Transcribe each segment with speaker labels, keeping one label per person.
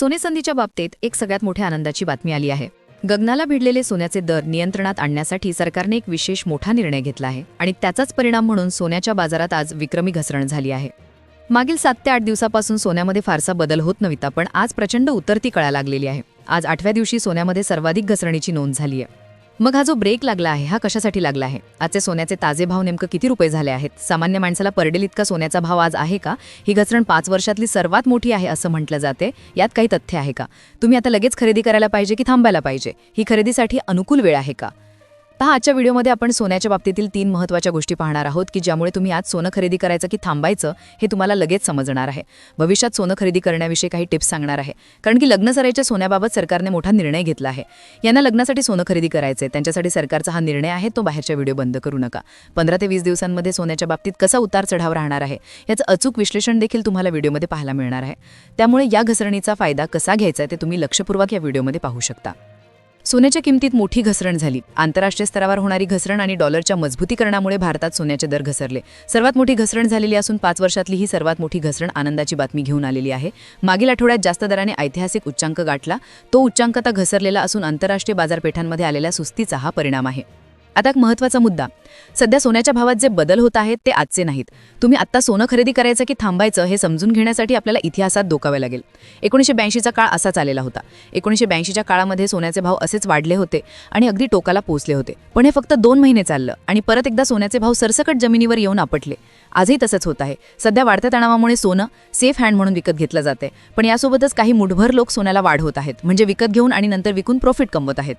Speaker 1: सोनेसंधीच्या बाबतीत एक सगळ्यात मोठ्या आनंदाची बातमी आली आहे. गगनाला भिडलेले सोन्याचे दर नियंत्रणात आणण्यासाठी सरकारने एक विशेष मोठा निर्णय घेतला आहे आणि त्याचाच परिणाम म्हणून सोन्याच्या बाजारात आज विक्रमी घसरण झाली आहे. मागील सात ते आठ दिवसापासून सोन्यामध्ये फारसा बदल होत नव्हता पण आज प्रचंड उतरती कळा लागलेली आहे. आज आठव्या दिवशी सोन्यामध्ये सर्वाधिक घसरणीची नोंद झाली आहे. मग हा जो ब्रेक लागला आहे हा कशासाठी लागला आहे? आजचे सोन्याचे ताजे भाव नेमकं किती रुपये झाले आहेत? सामान्य माणसाला परडेल इतका सोन्याचा भाव आज आहे का? ही घसरण पाच वर्षातली सर्वात मोठी आहे असं म्हटलं जाते. यात काही तथ्य आहे का? तुम्ही आता लगेच खरेदी करायला पाहिजे की थांबायला पाहिजे? ही खरेदीसाठी अनुकूल वेळ आहे का? पहा आजच्या व्हिडिओमध्ये आपण सोन्याच्या बाबतीतील तीन महत्त्वाच्या गोष्टी पाहणार आहोत की ज्यामुळे तुम्ही आज सोनं खरेदी करायचं की थांबायचं हे तुम्हाला लगेच समजणार आहे. भविष्यात सोनं खरेदी करण्याविषयी काही टिप्स सांगणार आहे. कारण की लग्न सोन्याबाबत सरकारने मोठा निर्णय घेतला आहे. यांना लग्नासाठी सोनं खरेदी करायचे त्यांच्यासाठी सरकारचा हा निर्णय आहे तो बाहेरच्या व्हिडिओ बंद करू नका. पंधरा ते वीस दिवसांमध्ये सोन्याच्या बाबतीत कसा उतार चढाव राहणार आहे याचं अचूक विश्लेषण देखील तुम्हाला व्हिडिओमध्ये पाहायला मिळणार आहे. त्यामुळे या घसरणीचा फायदा कसा घ्यायचा ते तुम्ही लक्षपूर्वक या व्हिडिओमध्ये पाहू शकता. सोन्याच्या किमतीत मोठी घसरण झाली. आंतरराष्ट्रीय स्तरावर होणारी घसरण आणि डॉलरच्या मजबूतीकरणामुळे भारतात सोन्याचे दर घसरले. सर्वात मोठी घसरण झालेली असून पाच वर्षातली ही सर्वात मोठी घसरण आनंदाची बातमी घेऊन आलेली आहे. मागील आठवड्यात जास्त दराने ऐतिहासिक उच्चांक गाठला. तो उच्चांक आता घसरलेला असून आंतरराष्ट्रीय बाजारपेठांमध्ये आलेल्या सुस्तीचा हा परिणाम आहे. आता एक महत्त्वाचा मुद्दा. सध्या सोन्याच्या भावात जे बदल होत आहेत ते आजचे नाहीत. तुम्ही आत्ता सोनं खरेदी करायचं की थांबायचं हे समजून घेण्यासाठी आपल्याला इतिहासात डोकावे लागेल. एकोणीसशे ब्याऐंशीचा काळ असाच आलेला होता. एकोणीसशे ब्याऐंशीच्या काळामध्ये सोन्याचे भाव असेच वाढले होते आणि अगदी टोकाला पोचले होते. पण हे फक्त दोन महिने चाललं आणि परत एकदा सोन्याचे भाव सरसकट जमिनीवर येऊन आपटले. आजही तसंच होत आहे. सध्या वाढत्या तणावामुळे सोनं सेफ हँड म्हणून विकत घेतलं जाते पण यासोबतच काही मुठभर लोक सोन्याला वाढ होत आहेत. म्हणजे विकत घेऊन आणि नंतर विकून प्रॉफिट कमवत आहेत.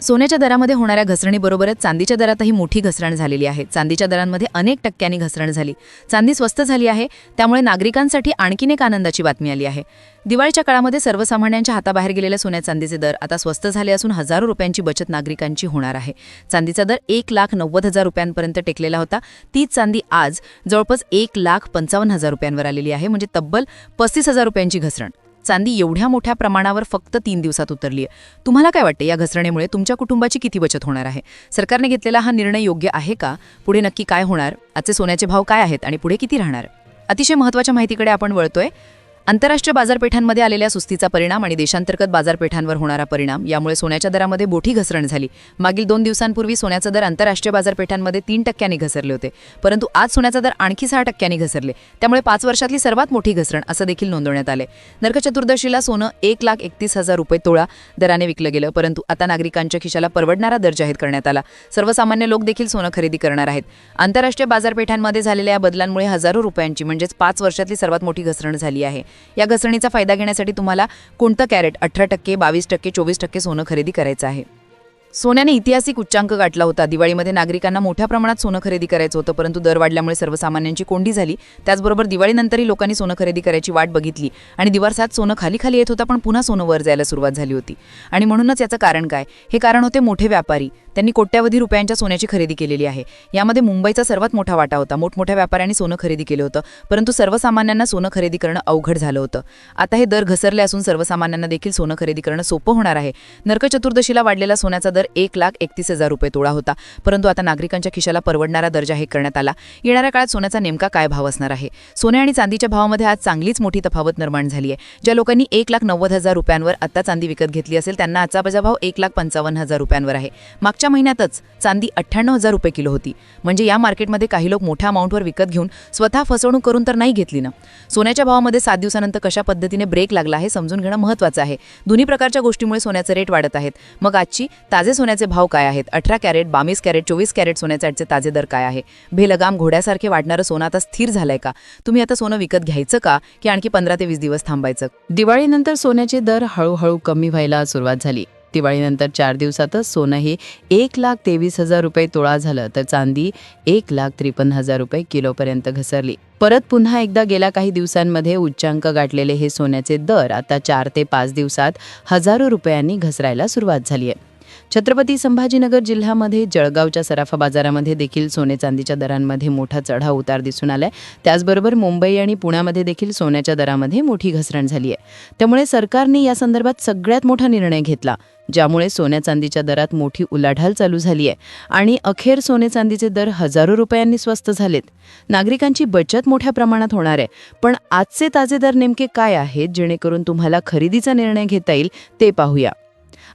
Speaker 1: सोन्याच्या दरामध्ये होणाऱ्या घसरणीबरोबरच चांदीच्या दरातही मोठी घसरण झालेली आहे. चांदीच्या दरांमध्ये अनेक टक्क्यांनी घसरण झाली. चांदी स्वस्त झाली आहे त्यामुळे नागरिकांसाठी आणखीन एक आनंदाची बातमी आली आहे. दिवाळीच्या काळामध्ये सर्वसामान्यांच्या हाताबाहेर गेलेल्या सोन्या चांदीचे दर आता स्वस्त झाले असून हजारो रुपयांची बचत नागरिकांची होणार आहे. चांदीचा दर एक लाख नव्वद हजार रुपयांपर्यंत टेकलेला होता. तीच चांदी आज जवळपास एक लाख पंचावन्न हजार रुपयांवर आलेली आहे. म्हणजे तब्बल पस्तीस हजार रुपयांची घसरण. चांदी एवढ्या मोठ्या प्रमाणावर फक्त तीन दिवसात उतरली आहे. तुम्हाला काय वाटते? या घसरणीमुळे तुमच्या कुटुंबाची किती बचत होणार आहे? सरकारने घेतलेला हा निर्णय योग्य आहे का? पुढे नक्की काय होणार? आजचे सोन्याचे भाव काय आहेत? आणि पुढे किती राहणार? अतिशय महत्त्वाच्या माहितीकडे आपण वळतोय. आंतरराष्ट्रीय बाजारपेठांमध्ये आलेल्या सुस्तीचा परिणाम आणि देशांतर्गत बाजारपेठांवर होणारा परिणाम यामुळे सोन्याच्या दरामध्ये मोठी घसरण झाली. मागील दोन दिवसांपूर्वी सोन्याचा दर आंतरराष्ट्रीय बाजारपेठांमध्ये तीन टक्क्यांनी घसरले होते परंतु आज सोन्याचा दर आणखी सहा टक्क्यांनी घसरले. त्यामुळे पाच वर्षातली सर्वात मोठी घसरण असं देखील नोंदवण्यात आले नरक चतुर्दशीला सोनं एक लाख एकतीस हजार रुपये तोळा दराने विकलं गेलं परंतु आता नागरिकांच्या खिशाला परवडणारा दर जाहीर करण्यात आला. सर्वसामान्य लोक देखील सोनं खरेदी करणार आहेत. आंतरराष्ट्रीय बाजारपेठांमध्ये झालेल्या या बदलांमुळे हजारो रुपयांची म्हणजेच पाच वर्षातली सर्वात मोठी घसरण झाली आहे. या घसरणीचा फायदा घेण्यासाठी तुम्हाला कोणतं कॅरेट अठरा टक्के बावीस टक्के चोवीस टक्के सोनं खरेदी करायचं आहे? सोन्याने ऐतिहासिक उच्चांक गाठला होता. दिवाळीमध्ये नागरिकांना मोठ्या प्रमाणात सोनं खरेदी करायचं होतं परंतु दर वाढल्यामुळे सर्वसामान्यांची कोंडी झाली. त्याचबरोबर दिवाळीनंतरही लोकांनी सोनं खरेदी करायची वाट बघितली आणि दिवारसात सोनं खाली खाली येत होता पण पुन्हा सोनं वर जायला सुरुवात झाली होती. आणि म्हणूनच याचं कारण काय? हे कारण होते मोठे व्यापारी. त्यांनी कोट्यावधी रुपयांच्या सोन्याची खरेदी केलेली आहे. यामध्ये मुंबईचा सर्वात मोठा वाटा होता. मोठमोठ्या व्यापाऱ्यांनी सोनं खरेदी केलं होतं परंतु सर्वसामान्यांना सोनं खरेदी करणं अवघड झालं होतं. आता हे दर घसरले असून सर्वसामान्यांना देखील सोनं खरेदी करणं सोपं होणार आहे. नरक चतुर्दशीला वाढलेला सोन्याचा दर एक लाख एकतीस हजार रुपये तोळा होता. परंतु आता नागरिकांच्या खिशाला परवडणारा दर्जा हे करण्यात आला. येणाऱ्या काळात सोन्याचा नेमका काय भाव असणार आहे? सोने आणि चांदीच्या भावामध्ये आज चांगलीच मोठी तफावत निर्माण झाली आहे. ज्या लोकांनी एक लाख नव्वद हजार रुपयांवर आत्ता चांदी विकत घेतली असेल त्यांना आजचा भाव एक लाख पंचावन्न हजार रुपयांवर आहे. मागच्या मागच्या महिन्यातच चांदी अठ्ठ्याण्णव हजार रुपये किलो होती. म्हणजे या मार्केटमध्ये काही लोक मोठ्या अमाऊंटवर विकत घेऊन स्वतः फसवणूक करून तर नाही घेतली ना? सोन्याच्या भावामध्ये सात दिवसानंतर कशा पद्धतीने ब्रेक लागला हे समजून घेणं महत्त्वाचं आहे. दोन्ही प्रकारच्या गोष्टीमुळे सोन्याचे रेट वाढत आहेत. मग आजची ताजे सोन्याचे भाव काय आहेत? अठरा कॅरेट बावीस कॅरेट चोवीस कॅरेट सोन्याचे आजचे ताजे दर काय आहे? भेलगाम घोड्यासारखे वाटणारं सोनं आता स्थिर झालंय का? तुम्ही आता सोनं विकत घ्यायचं का? की आणखी पंधरा ते वीस दिवस थांबायचं?
Speaker 2: दिवाळीनंतर सोन्याचे दर हळूहळू कमी व्हायला सुरुवात झाली. दिवाळीनंतर चार दिवसातच सोनं हे एक लाख तेवीस हजार रुपये तोळा झालं तर चांदी एक लाख त्रेपन्न हजार रुपये किलोपर्यंत घसरली. परत पुन्हा एकदा गेल्या काही दिवसांमध्ये उच्चांक गाठलेले हे सोन्याचे दर आता चार ते पाच दिवसात हजारो रुपयांनी घसरायला सुरुवात झाली आहे. छत्रपती संभाजीनगर जिल्ह्यामध्ये जळगावच्या सराफा बाजारामध्ये देखील सोने चांदीच्या दरांमध्ये मोठा चढाव उतार दिसून आलाय. त्याचबरोबर मुंबई आणि पुण्यामध्ये देखील सोन्याच्या दरामध्ये मोठी घसरण झाली आहे. त्यामुळे सरकारने या संदर्भात सगळ्यात मोठा निर्णय घेतला ज्यामुळे सोन्या चांदीच्या दरात मोठी उलाढाल चालू झाली आहे आणि अखेर सोने चांदीचे दर हजारो रुपयांनी स्वस्त झालेत. नागरिकांची बचत मोठ्या प्रमाणात होणार आहे पण आजचे ताजे दर नेमके काय आहेत जेणेकरून तुम्हाला खरेदीचा निर्णय घेता येईल ते पाहूया.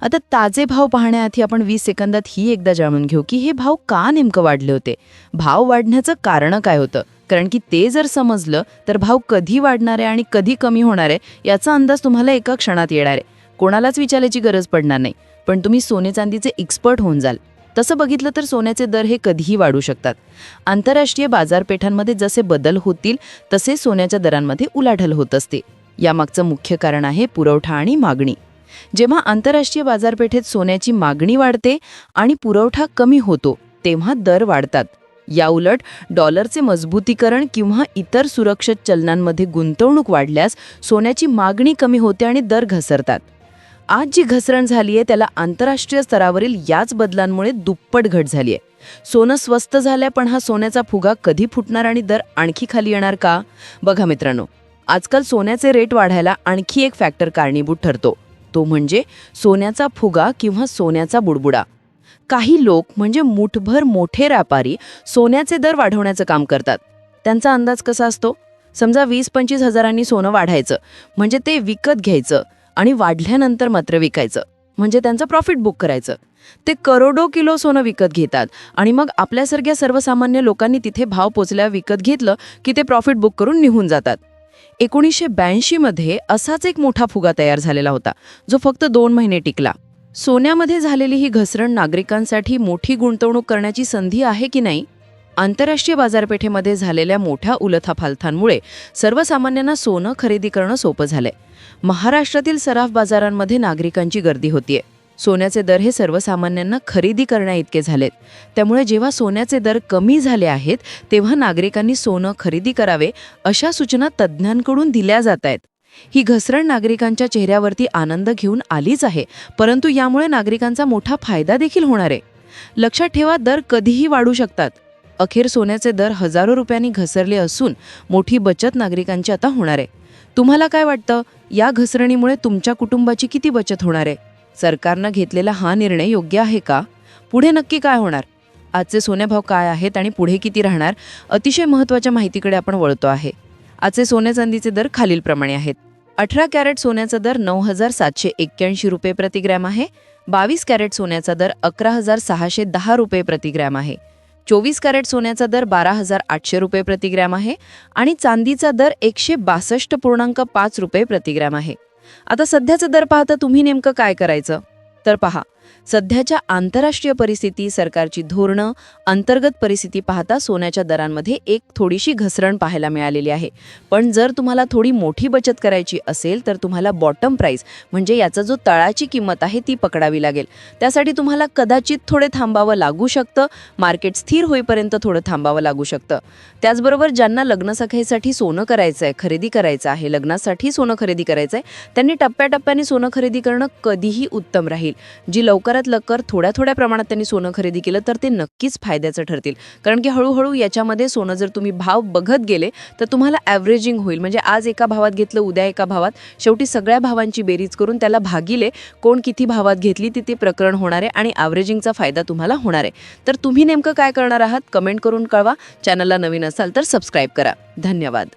Speaker 2: आता ताजे भाव पाहण्याआधी आपण वीस सेकंदात ही एकदा जाणून घेऊ की हे भाव का नेमकं वाढले होते? भाव वाढण्याचं कारण काय होतं? कारण की ते जर समजलं तर भाव कधी वाढणार आहे आणि कधी कमी होणार आहे याचा अंदाज तुम्हाला एका क्षणात येणार आहे. कोणालाच विचारायची गरज पडणार नाही. पण तुम्ही सोने चांदीचे एक्सपर्ट होऊन जाल. तसं बघितलं तर सोन्याचे दर हे कधीही वाढू शकतात. आंतरराष्ट्रीय बाजारपेठांमध्ये जसे बदल होतील तसे सोन्याच्या दरांमध्ये उलाढल होत असते. यामागचं मुख्य कारण आहे पुरवठा आणि मागणी. जेव्हा आंतरराष्ट्रीय बाजारपेठेत सोन्याची मागणी वाढते आणि पुरवठा कमी होतो तेव्हा दर वाढतात. याउलट डॉलरचे मजबूतीकरण किंवा इतर सुरक्षित चलनांमध्ये गुंतवणूक वाढल्यास सोन्याची मागणी कमी होते आणि दर घसरतात. आज जी घसरण झाली आहे त्याला आंतरराष्ट्रीय स्तरावरील याच बदलांमुळे दुप्पट घट झाली आहे सोनं स्वस्त झालंय पण हा सोन्याचा फुगा कधी फुटणार आणि दर आणखी खाली येणार का? बघा मित्रांनो आजकाल सोन्याचे रेट वाढायला आणखी एक फॅक्टर कारणीभूत ठरतो. तो म्हणजे सोन्याचा फुगा किंवा सोन्याचा बुडबुडा. काही लोक म्हणजे मुठभर मोठे व्यापारी सोन्याचे दर वाढवण्याचं काम करतात. त्यांचा अंदाज कसा असतो? समजा वीस पंचवीस हजारांनी सोनं वाढायचं म्हणजे ते विकत घ्यायचं आणि वाढल्यानंतर मात्र विकायचं म्हणजे त्यांचं प्रॉफिट बुक करायचं. ते करोडो किलो सोनं विकत घेतात आणि मग आपल्यासारख्या सर्वसामान्य लोकांनी तिथे भाव पोचल्यावर विकत घेतलं की ते प्रॉफिट बुक करून निघून जातात. एकोणीसशे ब्याऐंशीमध्ये असाच एक मोठा फुगा तयार झालेला होता जो फक्त दोन महिने टिकला. सोन्यामध्ये झालेली ही घसरण नागरिकांसाठी मोठी गुंतवणूक करण्याची संधी आहे की नाही? आंतरराष्ट्रीय बाजारपेठेमध्ये झालेल्या मोठ्या उलथाफालथांमुळे सर्वसामान्यांना सोनं खरेदी करणं सोपं झालंय. महाराष्ट्रातील सराफ बाजारांमध्ये नागरिकांची गर्दी होतीये. सोन्याचे दर हे सर्वसामान्यांना खरेदी करण्याइतके झालेत. त्यामुळे जेव्हा सोन्याचे दर कमी झाले आहेत तेव्हा नागरिकांनी सोनं खरेदी करावे अशा सूचना तज्ज्ञांकडून दिल्या जात आहेत. ही घसरण नागरिकांच्या चेहऱ्यावरती आनंद घेऊन आलीच आहे परंतु यामुळे नागरिकांचा मोठा फायदा देखील होणार आहे. लक्षात ठेवा दर कधीही वाढू शकतात. अखेर सोन्याचे दर हजारो रुपयांनी घसरले असून मोठी बचत नागरिकांची आता होणार आहे. तुम्हाला काय वाटतं? या घसरणीमुळे तुमच्या कुटुंबाची किती बचत होणार आहे? सरकारनं घेतलेला हा निर्णय योग्य आहे का? पुढे नक्की काय होणार? आजचे सोन्याभाव काय आहेत आणि पुढे किती राहणार? अतिशय महत्त्वाच्या माहितीकडे आपण वळतो आहे. आजचे सोन्या चांदीचे दर खालीलप्रमाणे आहेत. अठरा कॅरेट सोन्याचा दर नऊ हजार सातशे एक्क्याऐंशी रुपये प्रतिग्रॅम आहे. बावीस कॅरेट सोन्याचा दर अकरा हजार सहाशे दहा रुपये प्रतिग्रॅम आहे. चोवीस कॅरेट सोन्याचा दर बारा हजार आठशे रुपये प्रतिग्रॅम आहे आणि चांदीचा दर एकशे बासष्ट पूर्णांक पाच रुपये प्रतिग्रॅम आहे. आता सध्याचा दर पाहता तुम्ही नेमकं काय करायचं? तर पहा सध्याच्या आंतरराष्ट्रीय परिस्थिती सरकारची धोरणं अंतर्गत परिस्थिती पाहता सोन्याच्या दरांमध्ये एक थोडीशी घसरण पाहायला मिळालेली आहे. पण जर तुम्हाला थोडी मोठी बचत करायची असेल तर तुम्हाला बॉटम प्राईस म्हणजे याचा जो तळाची किंमत आहे ती पकडावी लागेल. त्यासाठी तुम्हाला कदाचित थोडे थांबावं लागू शकतं मार्केट स्थिर होईपर्यंत थोडं थांबावं लागू शकतं. त्याचबरोबर ज्यांना लग्नसखाईसाठी सोनं करायचं आहे खरेदी करायचं आहे लग्नासाठी सोनं खरेदी करायचं आहे त्यांनी टप्प्याटप्प्याने सोनं खरेदी करणं कधीही उत्तम राहील. राहील जी लवकरात लवकर थोड्या थोड्या प्रमाणात त्यांनी सोनं खरेदी केलं तर ते नक्कीच फायद्याचं ठरतील. कारण की हळूहळू याच्यामध्ये सोनं जर तुम्ही भाव बघत गेले तर तुम्हाला ॲव्हरेजिंग होईल. म्हणजे आज एका भावात घेतलं उद्या एका भावात. शेवटी सगळ्या भावांची बेरीज करून त्याला भागिले कोण किती भावात घेतली ती ते प्रकरण होणार आहे आणि ॲव्हरेजिंगचा फायदा तुम्हाला होणार आहे. तर तुम्ही नेमकं काय करणार आहात? कमेंट करून कळवा. चॅनलला नवीन असाल तर सबस्क्राईब करा. धन्यवाद.